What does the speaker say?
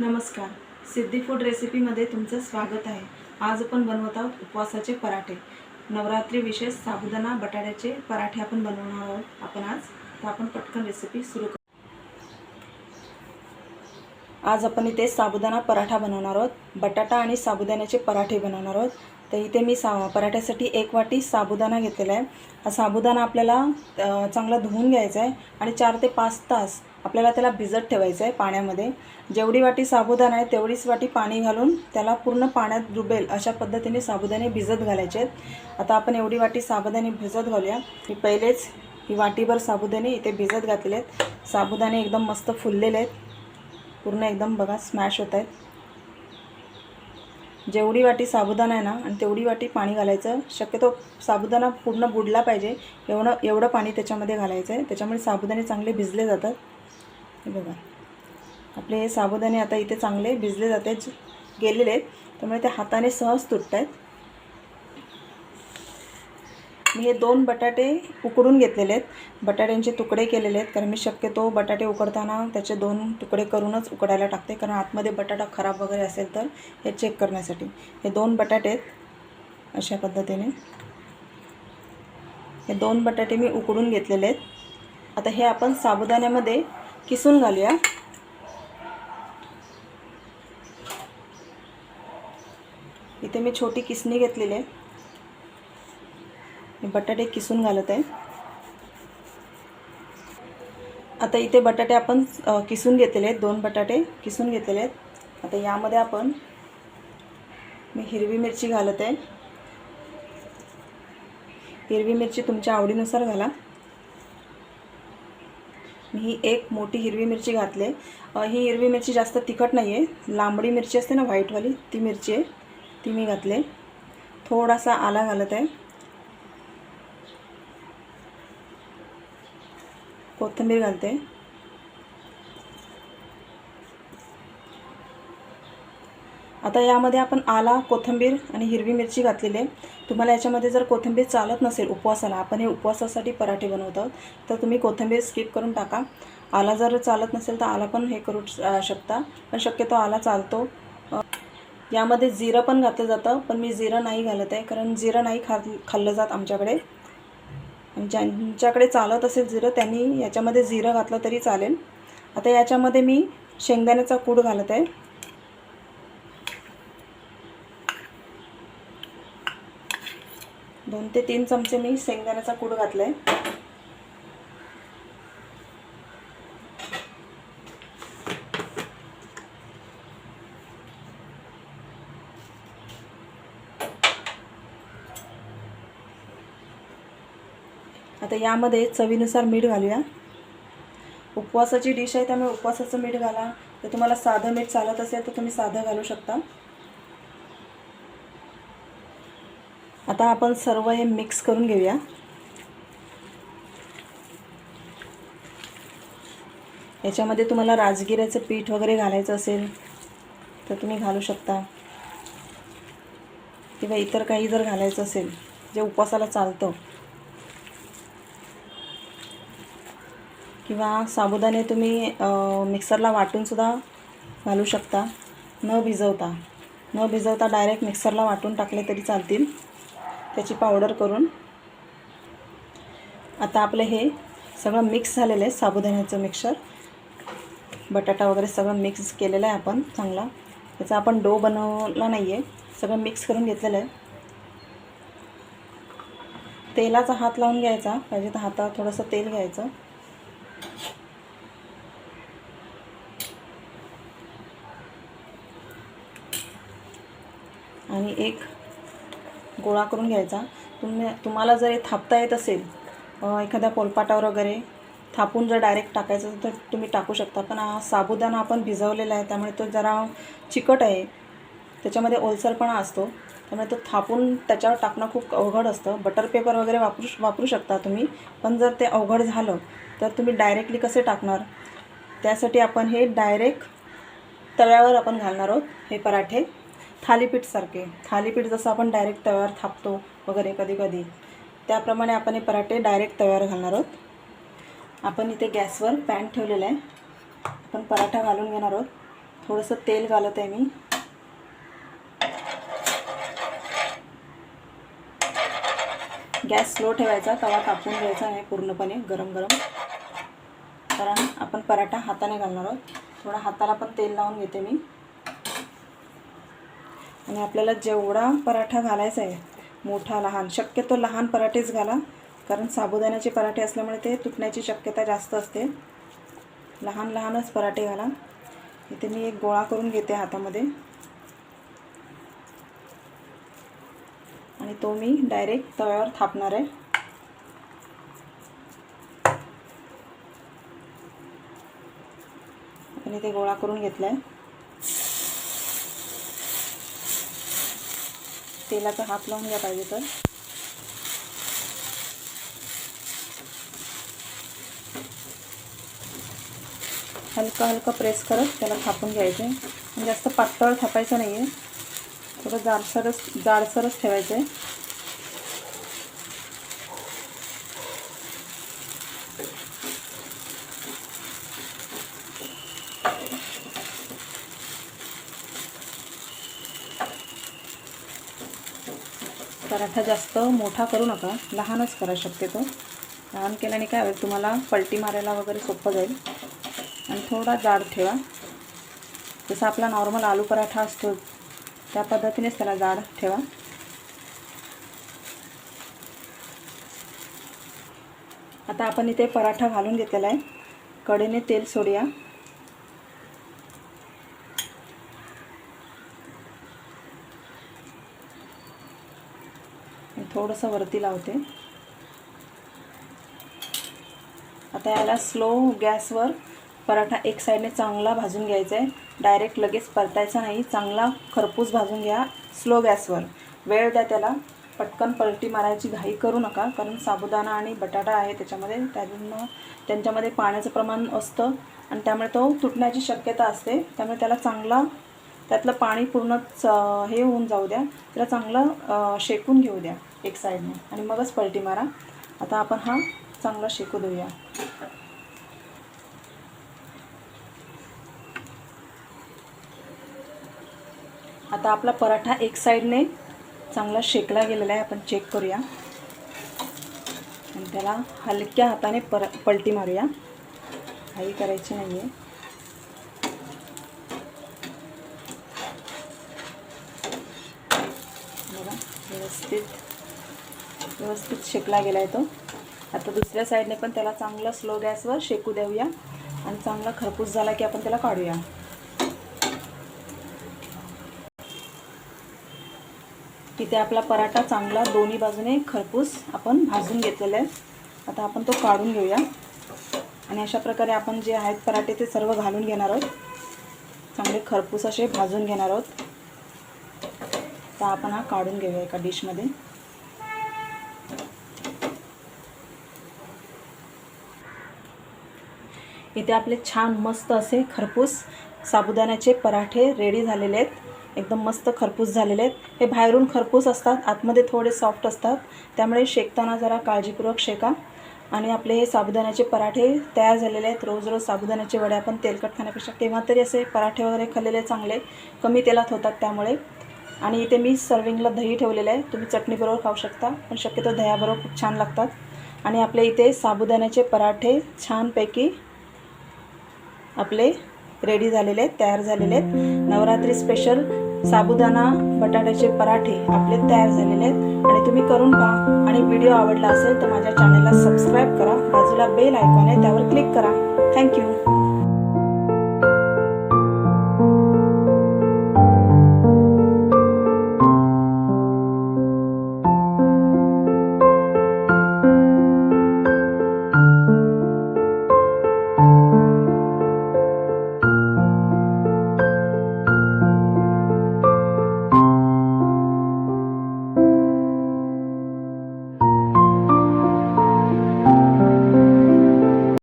नमस्कार. सिद्धी फूड रेसिपीमध्ये तुमचं स्वागत आहे. आज आपण बनवत आहोत उपवासाचे पराठे. नवरात्री विशेष साबुदाणा बटाट्याचे पराठे आपण बनवणार आहोत. आपण आज तर आपण पटकन रेसिपी सुरू करू आज आपण इथे साबुदाणा पराठा बनवणार आहोत. बटाटा आणि साबुदाण्याचे पराठे बनवणार आहोत. तर इथे मी सा पराठ्यासाठी एक वाटी साबुदाणा घेतलेला आहे. हा साबुदाणा आपल्याला चांगला धुवून घ्यायचा आहे आणि चार ते पाच तास आपल्याला त्याला भिजत ठेवायचं आहे पाण्यामध्ये. जेवढी वाटी साबुदाणा आहे तेवढीच वाटी पाणी घालून त्याला पूर्ण पाण्यात डुबेल अशा पद्धतीने साबुदाणे भिजत घालायचे आहेत. आता आपण एवढी वाटी साबुदाणे भिजत घालूया. मी पहिलेच ही वाटीभर साबुदाणे इथे भिजत घातलेले आहेत. साबुदाणे एकदम मस्त फुललेले आहेत. पूर्ण एकदम बघा स्मॅश होत आहेत. जेवढी वाटी साबुदाणा आहे ना आणि तेवढी वाटी पाणी घालायचं. शक्यतो साबुदाणा पूर्ण बुडला पाहिजे. एवढं एवढं पाणी त्याच्यामध्ये घालायचं आहे त्याच्यामुळे साबुदाणे चांगले भिजले जातात. हे बघा. आपले हे साबुदाणे आता इथे चांगले भिजले जाते गेलेले आहेत. त्यामुळे ते हाताने सहज तुटत आहेत मी हे दोन बटाटे उकडून घेतलेले आहेत. बटाट्यांचे तुकडे केलेले आहेत. कारण मी शक्यतो बटाटे उकडताना त्याचे दोन तुकडे करूनच उकडायला टाकते. कारण आतमध्ये बटाटा खराब वगैरे असेल तर हे चेक करण्यासाठी. हे दोन बटाटे आहेत. अशा पद्धतीने. हे दोन बटाटे मी उकडून घेतलेले आहेत. आता हे आपण साबुदाण्यामध्ये किसून घालूया. इथे मी छोटी किसणी घेतलेली आहे. मी बटाटे किसून घालत आहे. आता इथे बटाटे आपण किसून घेतलेले आहेत. दोन बटाटे किसून घेतलेले आहेत. आता यामध्ये आपण मी हिरवी मिरची घालत आहे. हिरवी मिरची तुमच्या आवडीनुसार घाला. मी ही एक मोठी हिरवी मिरची घातली आहे. ही हिरवी मिरची जास्त तिखट नाही आहे लांबडी मिरची असते ना व्हाईटवाली ती मिरची आहे. ती मी घातली थोडासा आला घालत आहे. कोथिंबीर घालते. आता यामध्ये आपण आला कोथिंबीर आणि हिरवी मिरची घातलेली आहे. तुम्हाला याच्यामध्ये जर कोथिंबीर चालत नसेल उपवासाला आपण हे उपवासासाठी पराठे बनवत आहोत तर तुम्ही कोथिंबीर स्किप करून टाका. आला जर चालत नसेल तर आला पण हे करू शकता पण शक्यतो आला चालतो. यामध्ये जिरं पण घातलं जातं पण मी जिरं नाही घालत आहे कारण जिरं नाही खा खाल्लं जात आमच्याकडे. आणि ज्यांच्याकडे चालत असेल जिरं त्यांनी याच्यामध्ये जिरं घातलं तरी चालेल. आता याच्यामध्ये मी शेंगदाण्याचा कूड घालत आहे. दोन ते तीन चमचे मी शेंगदाण्याचा कूड घातला आहे आता यामध्ये चवीनुसार मीठ घालूया. उपवासाची डिश आहे त्यामुळे उपवासाचं मीठ घाला. तर तुम्हाला साधं मीठ चालत असेल तर तुम्ही साधं घालू शकता. आता आपण सर्व हे मिक्स करून घेऊया. याच्यामध्ये तुम्हाला राजगिऱ्याचं पीठ वगैरे घालायचं असेल तर तुम्ही घालू शकता. किंवा इतर काही जर घालायचं असेल जे उपवासाला चालतं. किंवा साबुदाणे तुम्ही मिक्सरला वाटूनसुद्धा घालू शकता. न भिजवता. न भिजवता डायरेक्ट मिक्सरला वाटून टाकले तरी चालतील. त्याची पावडर करून. आता आपलं हे सगळं मिक्स झालेलं आहे साबुदाण्याचं मिक्सर बटाटा वगैरे सगळं मिक्स केलेलं आहे आपण चांगला. त्याचा आपण डो बनवला नाही आहे सगळं मिक्स करून घेतलेलं आहे. तेलाचा हात लावून घ्यायचा. पाहिजे तर हातात थोडंसं तेल घ्यायचं. आणि एक गोळा करून घ्यायचा. तुम्ही तुम्हाला जर हे थापता येत असेल एखाद्या पोलपाटावर वगैरे थापून जर डायरेक्ट टाकायचं असेल तर तुम्ही टाकू शकता. पण हा साबुदाणा आपण भिजवलेला आहे त्यामुळे तो जरा चिकट आहे. त्याच्यामध्ये ओलसरपणा असतो. त्यामुळे तो थापून त्याच्यावर टाकणं खूप अवघड असतं. बटर पेपर वगैरे वापरू वापरू शकता तुम्ही. पण जर ते अवघड झालं तर तुम्ही डायरेक्टली कसे टाकणार? त्यासाठी आपण हे डायरेक्ट तव्यावर आपण घालणार आहोत हे पराठे. थालीपीठसारखे थालीपीठ जसं आपण डायरेक्ट तव्यावर थापतो वगैरे कधी कधी. त्याप्रमाणे आपण हे पराठे डायरेक्ट तव्यावर घालणार आहोत. आपण इथे गॅसवर पॅन ठेवलेला आहे. आपण पराठा घालून घेणार आहोत. थोडंसं तेल घालत आहे मी. गॅस स्लो ठेवायचा तवा तापून घ्यायचा नाही पूर्णपणे गरम गरम. कारण आपण पराठा हाताने घालणार आहोत. थोडा हाताला पण तेल लावून घेते मी. आणि आपल्याला जेवढा पराठा घालायचा आहे मोठा लहान शक्यतो लहान पराठेच घाला. कारण साबुदाण्याचे पराठे असल्यामुळे ते तुटण्याची शक्यता जास्त असते. लहान लहानच पराठे घाला. इथे मी एक गोळा करून घेते हातामध्ये. आणि तो मी डायरेक्ट तव्यावर थापणार आहे. आणि ते गोळा करून घेतला आहे तेलाचा हात लावून घ्या पाहिजे तर. हलका हलका प्रेस करत त्याला थापून घ्यायचं. आहे जास्त पातळ थापायचं नाही आहे थोडं जाडसरच जाडसरच ठेवायचं. आहे पराठा जास्त मोठा करू नका लहानच करा शक्यतो. लहान केल्याने काय होईल तुम्हाला पलटी मारायला वगैरे सोपं जाईल. आणि थोडा जाड ठेवा. जसा आपला नॉर्मल आलू पराठा असतो त्या पद्धतीनेच त्याला जाड ठेवा. आता आपण इथे पराठा घालून घेतलेला आहे. कडेने तेल सोडूया. थोडंसं वरती लावते. आता याला स्लो गॅसवर पराठा एक साईडने चांगला भाजून घ्यायचा आहे. डायरेक्ट लगेच परतायचा नाही. चांगला खरपूस भाजून घ्या स्लो गॅसवर. वेळ द्या त्याला. पटकन पलटी मारायची घाई करू नका कारण साबुदाणा आणि बटाटा आहे त्याच्यामध्ये. त्यातून त्यांच्यामध्ये पाण्याचं प्रमाण असतं आणि त्यामुळे तो तुटण्याची शक्यता असते. त्यामुळे त्याला चांगला त्यातलं पाणी पूर्ण च हे होऊन जाऊ द्या. त्याला चांगलं शेकून घेऊ द्या. एक साईडने आणि मगच पलटी मारा. आता आपण हा चांगला शेकू देऊया. आता आपला पराठा एक साईडने चांगला शेकला गेलेला आहे. आपण चेक करूया. आणि त्याला हलक्या हाताने पर पलटी मारूया. काही करायची नाही आहे बघा व्यवस्थित व्यवस्थित शेकला गेला आहे तो. आता दुसऱ्या साईडने पण त्याला चांगलं स्लो गॅसवर शेकू देऊया. आणि चांगला खरपूस झाला की आपण त्याला काढूया. तिथे आपला पराठा चांगला दोन्ही बाजूने खरपूस आपण भाजून घेतलेला आहे. आता आपण तो काढून घेऊया. आणि अशा प्रकारे आपण जे आहेत पराठे ते सर्व घालून घेणार आहोत. चांगले खरपूस असे भाजून घेणार आहोत. तर आपण हा काढून घेऊया एका डिशमध्ये इथे आपले छान मस्त असे खरपूस साबुदाण्याचे पराठे रेडी झालेले आहेत. एकदम मस्त खरपूस झालेले आहेत. हे बाहेरून खरपूस असतात आतमध्ये थोडे सॉफ्ट असतात. त्यामुळे शेकताना जरा काळजीपूर्वक शेका. आणि आपले हे साबुदाण्याचे पराठे तयार झालेले आहेत. रोज रोज साबुदाण्याचे वडे आपण तेलकट खाण्यापेक्षा केव्हा तरी असे पराठे वगैरे खाल्लेले चांगले कमी तेलात होतात त्यामुळे. आणि इथे मी सर्विंगला दही ठेवलेलं आहे. तुम्ही चटणीबरोबर खाऊ शकता पण शक्यतो दह्याबरोबर खूप छान लागतात. आणि आपल्या इथे साबुदाण्याचे पराठे छानपैकी आपले रेडी झालेले आहेत तयार झालेले आहेत. नवरात्री स्पेशल साबुदाणा बटाट्याचे पराठे आपले तयार झालेले आहेत. आणि तुम्ही करून पहा. आणि व्हिडिओ आवडला असेल तर माझ्या चॅनलला सबस्क्राईब करा. बाजूला बेल आयकॉन आहे त्यावर क्लिक करा. थँक्यू